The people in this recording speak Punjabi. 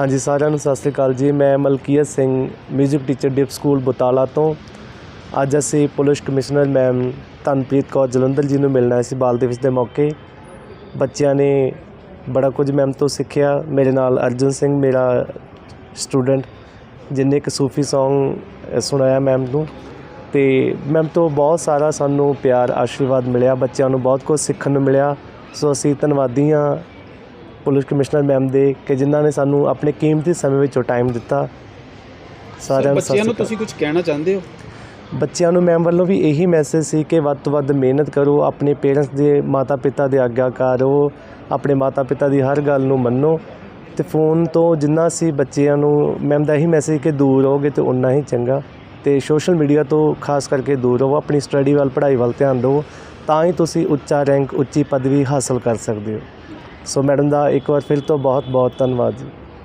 ਹਾਂਜੀ, ਸਾਰਿਆਂ ਨੂੰ ਸਤਿ ਸ੍ਰੀ ਅਕਾਲ ਜੀ। ਮੈਂ Malkiat Singh 뮤직 teacher DIP school Butala ਤੋਂ। ਅੱਜ ਅਸੀਂ police commissioner ma'am Dhanpreet Kaur Jalandhar ji ਨੂੰ ਮਿਲਣਾ ਸੀ ਬਾਲ ਦਿਵਸ ਦੇ ਮੌਕੇ। ਬੱਚਿਆਂ ਨੇ ਬੜਾ ਕੁਝ ਮੈਮ ਤੋਂ ਸਿੱਖਿਆ। ਮੇਰੇ ਨਾਲ ਅਰਜਨ ਸਿੰਘ, ਮੇਰਾ ਸਟੂਡੈਂਟ ਜਿਨੇ ਇੱਕ ਸੂਫੀ Song ਸੁਣਾਇਆ ਮੈਮ ਨੂੰ। ਤੇ ਮੈਮ ਤੋਂ ਬਹੁਤ ਸਾਰਾ ਸਾਨੂੰ ਪਿਆਰ, ਆਸ਼ੀਰਵਾਦ ਮਿਲਿਆ। ਬੱਚਿਆਂ ਨੂੰ ਬਹੁਤ ਕੁਝ ਸਿੱਖਣ ਨੂੰ ਮਿਲਿਆ। ਸੋ ਅਸੀਂ ਧੰਨਵਾਦੀ ਹਾਂ ਪੁਲਿਸ ਕਮਿਸ਼ਨਰ ਮੈਮ ਦੇ ਕਿ ਜਿਨ੍ਹਾਂ ਨੇ ਸਾਨੂੰ ਆਪਣੇ ਕੀਮਤੀ ਸਮੇਂ ਵਿੱਚੋਂ ਟਾਈਮ ਦਿੱਤਾ। ਸਾਰਿਆਂ ਨੂੰ ਸਤਿ ਬੱਚਿਆਂ ਨੂੰ ਤੁਸੀਂ ਕੁਝ ਕਹਿਣਾ ਚਾਹੁੰਦੇ ਹੋ? ਬੱਚਿਆਂ ਨੂੰ ਮੈਮ ਵੱਲੋਂ ਵੀ ਇਹੀ ਮੈਸੇਜ ਸੀ ਕਿ ਵੱਧ ਤੋਂ ਵੱਧ ਮਿਹਨਤ ਕਰੋ ਆਪਣੇ ਪੇਰੈਂਟਸ ਦੇ ਮਾਤਾ ਪਿਤਾ ਦੇ ਆਗਿਆਕਾਰ ਰਹੋ ਆਪਣੇ ਮਾਤਾ ਪਿਤਾ ਦੀ ਹਰ ਗੱਲ ਨੂੰ ਮੰਨੋ। ਤੇ ਫੋਨ ਤੋਂ ਜਿੰਨਾ ਸੀ ਬੱਚਿਆਂ ਨੂੰ ਮੈਮ ਦਾ ਇਹੀ ਮੈਸੇਜ ਕਿ ਦੂਰ ਰਹੋਗੇ ਤੇ ਉਨਾ ਹੀ ਚੰਗਾ। ਤੇ ਸੋਸ਼ਲ ਮੀਡੀਆ ਤੋਂ ਖਾਸ ਕਰਕੇ ਦੂਰ ਰਹੋ ਆਪਣੀ ਸਟੱਡੀ ਵੱਲ ਪੜ੍ਹਾਈ ਵੱਲ ਧਿਆਨ ਦਿਓ ਤਾਂ ਹੀ ਤੁਸੀਂ ਉੱਚਾ ਰੈਂਕ ਉੱਚੀ ਪਦਵੀ ਹਾਸਲ ਕਰ ਸਕਦੇ ਹੋ। ਸੋ ਮੈਡਮ ਦਾ ਇੱਕ ਵਾਰ ਫਿਰ ਤੋਂ ਬਹੁਤ ਬਹੁਤ ਧੰਨਵਾਦ ਜੀ।